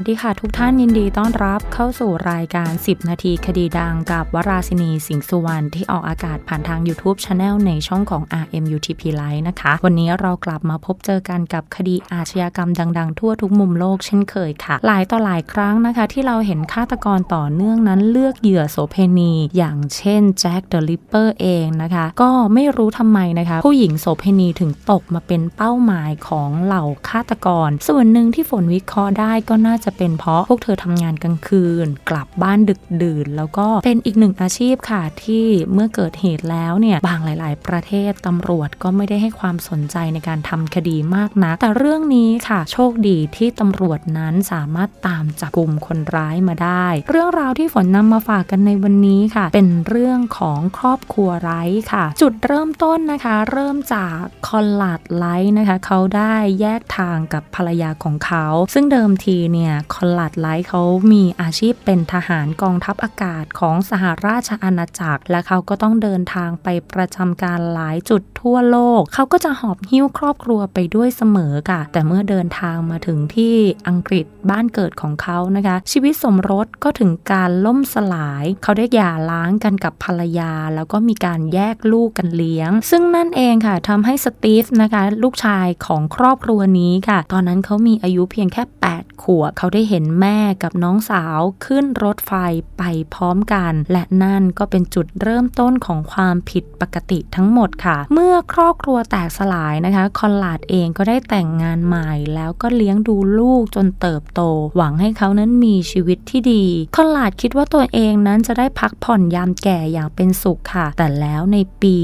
วัสดีค่ะทุกท่านยินดีต้อนรับเข้าสู่รายการ 10 นาทีคดีดังกับวราศินีสิงห์สุวรรณที่ออกอากาศผ่านทาง YouTube Channel ในช่องของ RMUTP Live นะคะ วันนี้เรากลับมาพบเจอกันกับคดีอาชญากรรมดัง ๆ ทั่วทุกมุมโลกเช่นเคยค่ะ หลายต่อหลายครั้งนะคะ ที่เราเห็นฆาตกรต่อเนื่องนั้นเลือกเหยื่อโสเพณี อย่างเช่นแจ็คเดอะลิปเปอร์เองนะคะ ก็ไม่รู้ทำไมนะคะ ผู้หญิงโสเพณีถึงตกมาเป็นเป้าหมายของเหล่าฆาตกร ส่วนหนึ่งที่ฝนวิเคราะห์ได้ก็น่าจะจะเป็นเพราะพวกเธอทำงานกลางคืน กลับบ้านดึกดื่น แล้วก็เป็นอีกหนึ่งอาชีพค่ะ ที่เมื่อเกิดเหตุแล้วเนี่ยบางหลาย ๆ ประเทศตำรวจก็ไม่ได้ให้ความสนใจในการทำคดีมากนัก แต่เรื่องนี้ค่ะ โชคดีที่ตำรวจนั้นสามารถตามจับกลุ่มคนร้ายมาได้ เรื่องราวที่ฝนนำมาฝากกันในวันนี้ค่ะ เป็นเรื่องของครอบครัวไร้ค่ะ จุดเริ่มต้นนะคะ เริ่มจากคอนลาดไลท์นะคะ เขาได้แยกทางกับภรรยาของเขา ซึ่งเดิมทีเนี่ยคอนลาดไลท์เขามีอาชีพเป็นทหารกองทัพอากาศของสหราชอาณาจักร และเขาก็ต้องเดินทางไปประจำการหลายจุดทั่วโลก เขาก็จะหอบหิ้วครอบครัวไปด้วยเสมอค่ะ แต่เมื่อเดินทางมาถึงที่อังกฤษบ้านเกิดของเขานะคะ ชีวิตสมรสก็ถึงการล่มสลาย เขาได้หย่าร้างกันกับภรรยา แล้วก็มีการแยกลูกกันเลี้ยง ซึ่งนั่นเองค่ะทำให้สตีฟนะคะ ลูกชายของครอบครัวนี้ค่ะ ตอนนั้นเขามีอายุเพียงแค่8 ขวบ เขาได้เห็นแม่กับน้องสาวขึ้นรถไฟไปพร้อมกัน และนั่นก็เป็นจุดเริ่มต้นของความผิดปกติทั้งหมดค่ะ เมื่อครอบครัวแตกสลายนะคะ คอนลาดเองก็ได้แต่งงานใหม่ แล้วก็เลี้ยงดูลูกจนเติบโต หวังให้เขานั้นมีชีวิตที่ดี คอนลาดคิดว่าตัวเองนั้นจะได้พักผ่อนยามแก่อย่างเป็นสุขค่ะ แต่แล้วในปี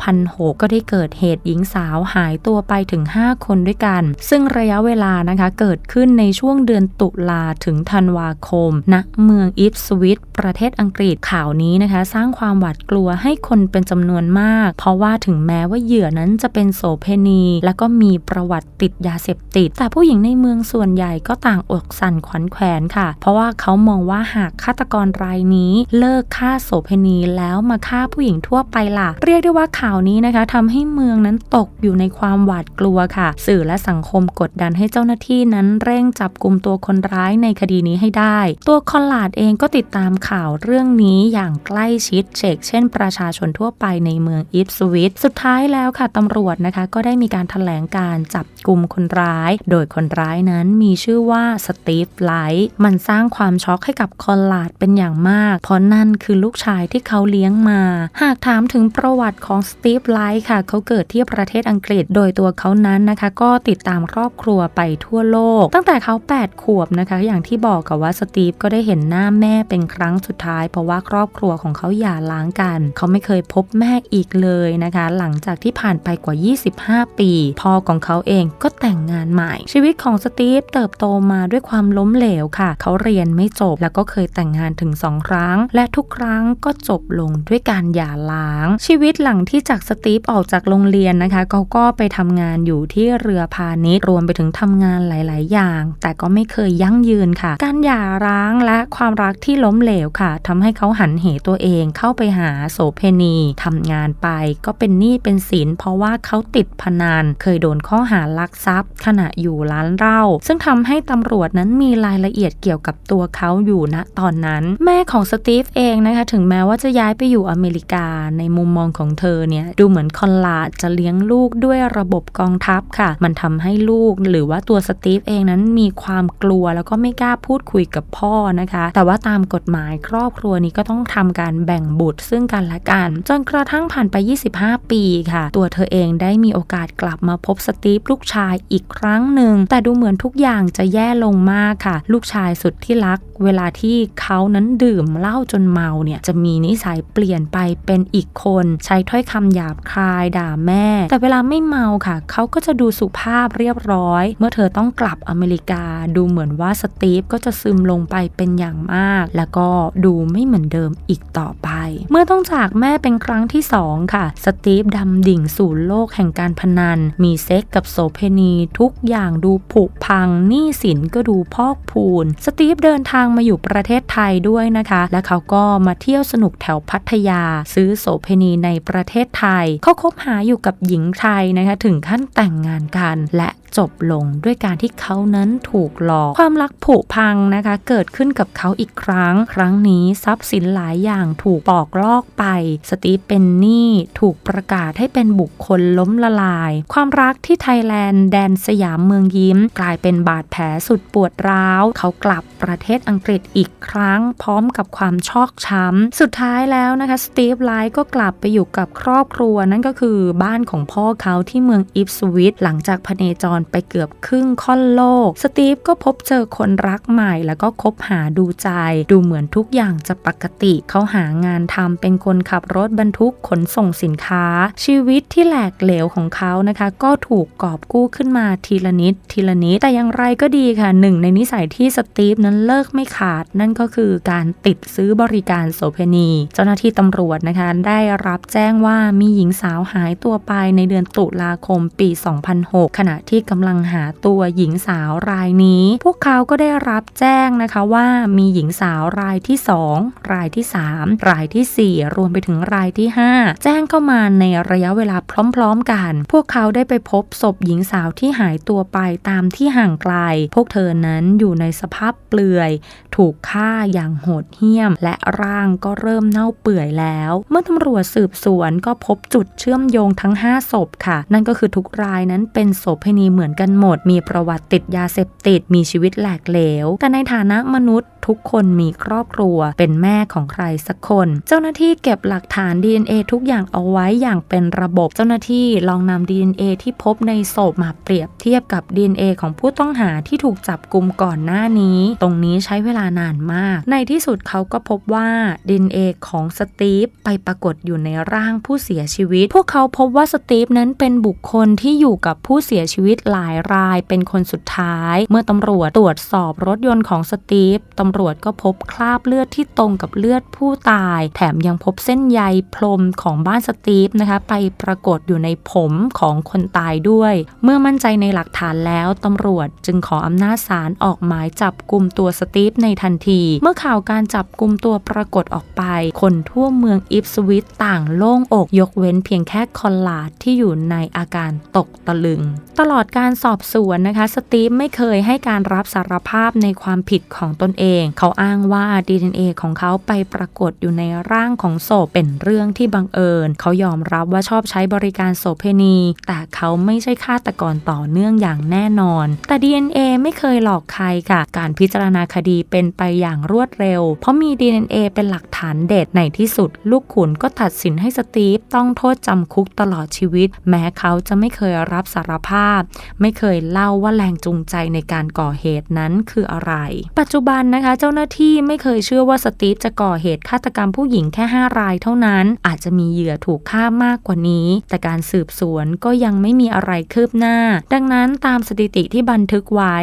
2006 ก็ได้เกิดเหตุหญิงสาวหายตัวไปถึง 5 คนด้วยกัน ซึ่งระยะเวลานะคะเกิดขึ้นในช่วงเดือนตุลาถึงธันวาคมณเมืองอิฟสวิตประเทศอังกฤษข่าวนี้นะคะ สร้างความหวาดกลัวให้คนเป็นจำนวนมาก เพราะว่าถึงแม้ว่าเหยื่อนั้นจะเป็นโสเพณี และก็มีประวัติติดยาเสพติด แต่ผู้หญิงในเมืองส่วนใหญ่ก็ต่างอกสั่นขวัญแขวนค่ะ เพราะว่าเขามองว่าหากฆาตกรรายนี้เลิกฆ่าโสเพณีแล้วมาฆ่าผู้หญิงทั่วไปล่ะ เรียกได้ว่าข่าวนี้นะคะทำให้เมืองนั้นตกอยู่ในความหวาดกลัวค่ะ สื่อและสังคมกดดันให้เจ้าหน้าที่นั้นเร่งจับกลุ่มตัวคนร้ายในคดีนี้ให้ได้ ตัวคอนลาดเองก็ติดตามข่าวเรื่องนี้อย่างใกล้ชิดเชกเช่น ประชาชนทั่วไปในเมืองอิฟสวิตสุดท้ายแล้วค่ะตำรวจนะคะ ก็ได้มีการถแถลงการจับกลุ่มคนร้าย โดยคนร้ายนั้นมีชื่อว่าสตีฟไลท์มันสร้างความช็อกให้กับคอนลาดเป็นอย่างมาก เพราะนั่นคือลูกชายที่เขาเลี้ยงมา หากถามถึงประวัติของสตีฟไลท์ค่ะ เขาเกิดที่ประเทศอังกฤษ โดยตัวเขานั้นนะคะ ก็ติดตามครอบครัวไปทั่วโลก ตั้งแต่เขา8 ขวบนะคะ อย่างที่บอกกับว่าสตีฟก็ได้เห็นหน้าแม่เป็นครั้งสุดท้าย เพราะว่าครอบครัวของเขาหย่าร้างกัน เขาไม่เคยพบแม่อีกเลยนะคะ หลังจากที่ผ่านไปกว่า 25 ปีพ่อของเขาเองก็แต่งงานใหม่ ชีวิตของสตีฟเติบโตมาด้วยความล้มเหลวค่ะ เขาเรียนไม่จบแล้วก็เคยแต่งงานถึง 2 ครั้ง และทุกครั้งก็จบลงด้วยการหย่าร้าง ชีวิตหลังที่จากสตีฟออกจากโรงเรียนนะคะ เขาก็ไปทำงานอยู่ที่เรือพาณิชย์รวมไปถึงทำงานหลาย ๆ อย่าง แต่ก็ไม่เคยยั่งยืนค่ะ การหย่าร้างและความรักที่ล้มเหลวค่ะทำให้เขาหันเหตัวเองเข้าไปหาโสเพณีทำงานไป ก็เป็นหนี้เป็นสินเพราะว่าเขาติดพนันเคยโดนข้อหาลักทรัพย์ ขณะอยู่ร้านเหล้าซึ่งทำให้ตำรวจนั้นมีรายละเอียดเกี่ยวกับตัวเขาอยู่ณตอนนั้น แม่ของสตีฟเองนะคะ ถึงแม้ว่าจะย้ายไปอยู่อเมริกาในมุมมองของเธอเนี่ยดูเหมือนคอนลาดจะเลี้ยงลูกด้วยระบบกองทัพค่ะ มันทำให้ลูกหรือว่าตัวสตีฟเองนั้นมีความกลัวแล้วก็ไม่กล้าพูดคุยกับพ่อนะคะ แต่ว่าตามกฎหมายครอบครัวนี้ก็ต้องทำการแบ่งบุตรซึ่งกันและกัน จนกระทั่งผ่านไป 25 ปีค่ะ ตัวเธอเองได้มีโอกาสกลับมาพบสตีฟลูกชายอีกครั้งหนึ่ง แต่ดูเหมือนทุกอย่างจะแย่ลงมากค่ะ ลูกชายสุดที่รัก เวลาที่เขานั้นดื่มเหล้าจนเมาเนี่ยจะมีนิสัยเปลี่ยนไปเป็นอีกคน ใช้ถ้อยคำหยาบคายด่าแม่ แต่เวลาไม่เมาค่ะ เขาก็จะดูสุภาพเรียบร้อย เมื่อเธอต้องกลับอเมริกาดูเหมือนว่าสตีฟก็จะซึมลงไปเป็นอย่างมาก แล้วก็ดูไม่เหมือนเดิมอีกต่อไป เมื่อต้องจากแม่เป็นครั้งที่สองค่ะ สตีฟดำดิ่งสู่โลกแห่งการพนัน มีเซ็กกับโสเพณีทุกอย่างดูผุพังหนี้สินก็ดูพอกพูน สตีฟเดินทางมาอยู่ประเทศไทยด้วยนะคะ และเขาก็มาเที่ยวสนุกแถวพัทยา ซื้อโสเพณีในประเทศไทย เขาคบหาอยู่กับหญิงไทยนะคะถึงขั้นแต่งงานกัน และ จบลงด้วยการที่เขานั้นถูกหลอก ความรักผุพังนะคะ เกิดขึ้นกับเขาอีกครั้ง ครั้งนี้ทรัพย์สินหลายอย่างถูกปอกลอกไป สตีฟเป็นหนี้ถูกประกาศให้เป็นบุคคลล้มละลาย ความรักที่ไทยแลนด์แดนสยามเมืองยิ้ม กลายเป็นบาดแผลสุดปวดร้าว เขากลับประเทศอังกฤษอีกครั้ง พร้อมกับความชอกช้ำสุดท้ายแล้วนะคะสตีฟไลท์ก็กลับไปอยู่กับครอบครัวนั่นก็คือบ้านของพ่อเขาที่เมืองอิฟสวิตหลังจากพเนจรไปเกือบครึ่งค่อนโลก สตีฟก็พบเจอคนรักใหม่ แล้วก็คบหาดูใจ ดูเหมือนทุกอย่างจะปกติ เขาหางานทำเป็นคนขับรถบรรทุกขนส่งสินค้า ชีวิตที่แหลกเหลวของเขานะคะ ก็ถูกกอบกู้ขึ้นมาทีละนิด ทีละนิด แต่อย่างไรก็ดีค่ะหนึ่งในนิสัยที่สตีฟนั้นเลิกไม่ขาด นั่นก็คือการติดซื้อบริการโสเพณี เจ้าหน้าที่ตำรวจนะคะได้รับแจ้งว่ามีหญิงสาวหายตัวไปในเดือนตุลาคมปี 2006 ขณะที่กำลังหาตัวหญิงสาวรายนี้ พวกเขาก็ได้รับแจ้งนะคะว่ามีหญิงสาวรายที่ 2 รายที่ 3 รายทีสี่ 4 รวมไปถึงรายที่ 5 แจ้งเข้ามาในระยะเวลาพร้อมๆกัน พวกเขาได้ไปพบศพหญิงสาวที่หายตัวไปตามที่ห่างไกล พวกเธอนั้นอยู่ในสภาพเปลือย ถูกฆ่าอย่างโหดเหี้ยม และร่างก็เริ่มเน่าเปื่อยแล้ว เมื่อตำรวจสืบสวนก็พบจุดเชื่อมโยงทั้ง 5 ศพค่ะ นั่นก็คือทุกรายนั้นเป็นโสเภณีเหมือนมือนกันหมด มีประวัติติดยาเสพติด มีชีวิตแหลกเหลว แต่ในฐานะมนุษย์ทุกคนมีครอบครัวเป็นแม่ของใครสักคน เจ้าหน้าที่เก็บหลักฐาน DNA ทุกอย่างเอาไว้อย่างเป็นระบบเจ้าหน้าที่ลองนำ DNA ที่พบในศพมาเปรียบเทียบกับ DNA ของผู้ต้องหาที่ถูกจับกลุ่มก่อนหน้านี้ ตรงนี้ใช้เวลานานมาก ในที่สุดเขาก็พบว่า DNA ของสตีฟไปปรากฏอยู่ในร่างผู้เสียชีวิต พวกเขาพบว่าสตีฟนั้นเป็นบุคคลที่อยู่กับผู้เสียชีวิตหลายรายเป็นคนสุดท้าย เมื่อตำรวจตรวจสอบรถยนต์ของสตีฟตำรวจก็พบคราบเลือดที่ตรงกับเลือดผู้ตาย แถมยังพบเส้นใยพรมของบ้านสตีฟนะคะ ไปปรากฏอยู่ในผมของคนตายด้วย เมื่อมั่นใจในหลักฐานแล้วตำรวจจึงขออำนาจศาลออกหมายจับกลุ่มตัวสตีฟในทันที เมื่อข่าวการจับกลุ่มตัวปรากฏออกไป คนทั่วเมืองอิฟสวิตต่างโล่งอกยกเว้นเพียงแค่คอนลาดที่อยู่ในอาการตกตะลึง ตลอดการสอบสวนนะคะ สตีฟไม่เคยให้การรับสารภาพในความผิดของตนเอง เขาอ้างว่า DNA ของเขาไปปรากฏอยู่ในร่างของศพเป็นเรื่องที่บังเอิญ เขายอมรับว่าชอบใช้บริการโสเพณี แต่เขาไม่ใช่ฆาตกรต่อเนื่องอย่างแน่นอน แต่ DNA ไม่เคยหลอกใครค่ะ การพิจารณาคดีเป็นไปอย่างรวดเร็ว เพราะมี DNA เป็นหลักฐานเด็ดในที่สุด ลูกขุนก็ตัดสินให้สตีฟต้องโทษจำคุกตลอดชีวิต แม้เขาจะไม่เคยรับสารภาพไม่เคยเล่าว่าแรงจูงใจในการก่อเหตุนั้นคืออะไร ปัจจุบันนะคะเจ้าหน้าที่ไม่เคยเชื่อว่าสตีฟจะก่อเหตุฆาตกรรมผู้หญิงแค่ 5 รายเท่านั้น อาจจะมีเหยื่อถูกฆ่ามากกว่านี้ แต่การสืบสวนก็ยังไม่มีอะไรคืบหน้า ดังนั้นตามสถิติที่บันทึกไว้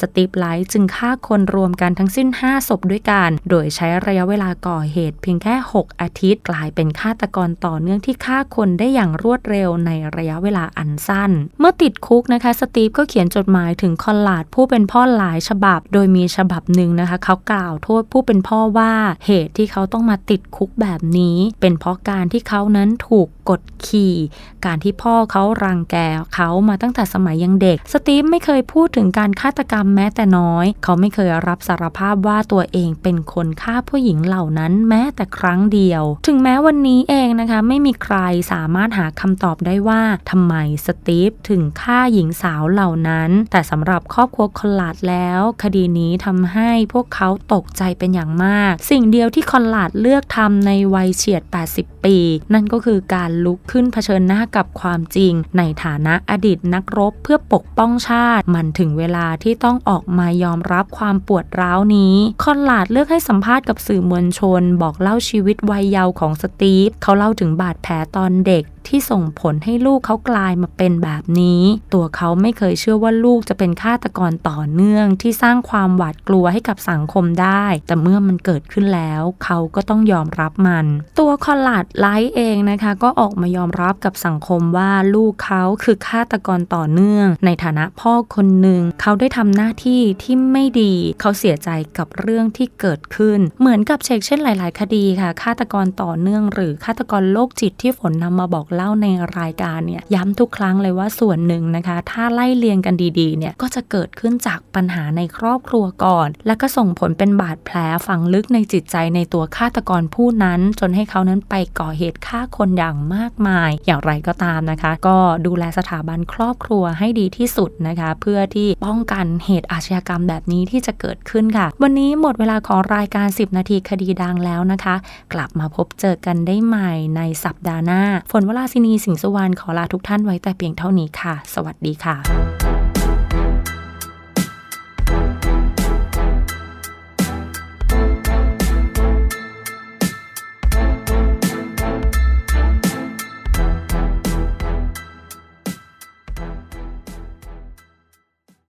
สตีฟไลท์จึงฆ่าคนรวมกันทั้งสิ้น 5 ศพด้วยกัน โดยใช้ระยะเวลาก่อเหตุเพียงแค่ 6 อาทิตย์ กลายเป็นฆาตกรต่อเนื่องที่ฆ่าคนได้อย่างรวดเร็วในระยะเวลาอันสั้น เมื่อติดคุกนะคะสตีฟก็เขียนจดหมายถึงคอนลาดผู้เป็นพ่อหลายฉบับ โดยมีฉบับหนึ่งนะคะเขากล่าวโทษผู้เป็นพ่อว่าเหตุที่เขาต้องมาติดคุกแบบนี้ เป็นเพราะการที่เขานั้นถูกกดขี่ การที่พ่อเขารังแกเขามาตั้งแต่สมัยยังเด็ก สตีฟไม่เคยพูดถึงการฆาตกรรมแม้แต่น้อย เขาไม่เคยรับสารภาพว่าตัวเองเป็นคนฆ่าผู้หญิงเหล่านั้นแม้แต่ครั้งเดียว ถึงแม้วันนี้เองนะคะ ไม่มีใครสามารถหาคำตอบได้ว่าทำไมสตีฟถึงฆ่าหญิงสาวเหล่านั้น แต่สำหรับครอบครัวคอนลาดแล้ว คดีนี้ทำให้พวกเขาตกใจเป็นอย่างมาก สิ่งเดียวที่คอนลาดเลือกทำในวัยเฉียด 80 ปี นั่นก็คือการลุกขึ้นเผชิญหน้ากับความจริง ในฐานะอดีตนักรบเพื่อปกป้องชาติ มันถึงเวลาที่ต้องออกมายอมรับความปวดร้าวนี้ คอนลาดเลือกให้สัมภาษณ์กับสื่อมวลชน บอกเล่าชีวิตวัยเยาว์ของสตีฟเขาเล่าถึงบาดแผลตอนเด็กที่ส่งผลให้ลูกเขากลายมาเป็นแบบนี้ ตัวเขาไม่เคยเชื่อว่าลูกจะเป็นฆาตกรต่อเนื่องที่สร้างความหวาดกลัวให้กับสังคมได้ แต่เมื่อมันเกิดขึ้นแล้ว เขาก็ต้องยอมรับมัน ตัวคอนลาดไลท์เองนะคะ ก็ออกมายอมรับกับสังคมว่าลูกเขาคือฆาตกรต่อเนื่อง ในฐานะพ่อคนหนึ่ง เขาได้ทำหน้าที่ที่ไม่ดี เขาเสียใจกับเรื่องที่เกิดขึ้น เหมือนกับเช็คเช่นหลาย ๆ คดีค่ะฆาตกรต่อเนื่อง หรือฆาตกรโรคจิตที่ฝนนำมาบอกเล่าในรายการเนี่ยย้ำทุกครั้งเลยว่าส่วนหนึ่งนะคะทถ้าไล่เลียงกันดีๆเนี่ยก็จะเกิดขึ้นจากปัญหาในครอบครัวก่อน และก็ส่งผลเป็นบาดแผลฝังลึกในจิตใจในตัวฆาตกรผู้นั้น จนให้เขานั้นไปก่อเหตุฆ่าคนอย่างมากมาย อย่างไรก็ตามนะคะ ก็ดูแลสถาบันครอบครัวให้ดีที่สุดนะคะ เพื่อที่ป้องกันเหตุอาชญากรรมแบบนี้ที่จะเกิดขึ้นค่ะ วันนี้หมดเวลาของรายการ 10 นาทีคดีดังแล้วนะคะ กลับมาพบเจอกันได้ใหม่ในสัปดาห์หน้า ฝนวราศินีสิงห์สุวรรณขอลาทุกท่านไว้แต่เพียงเท่านี้ค่ะ สวัสดีค่ะค่ะ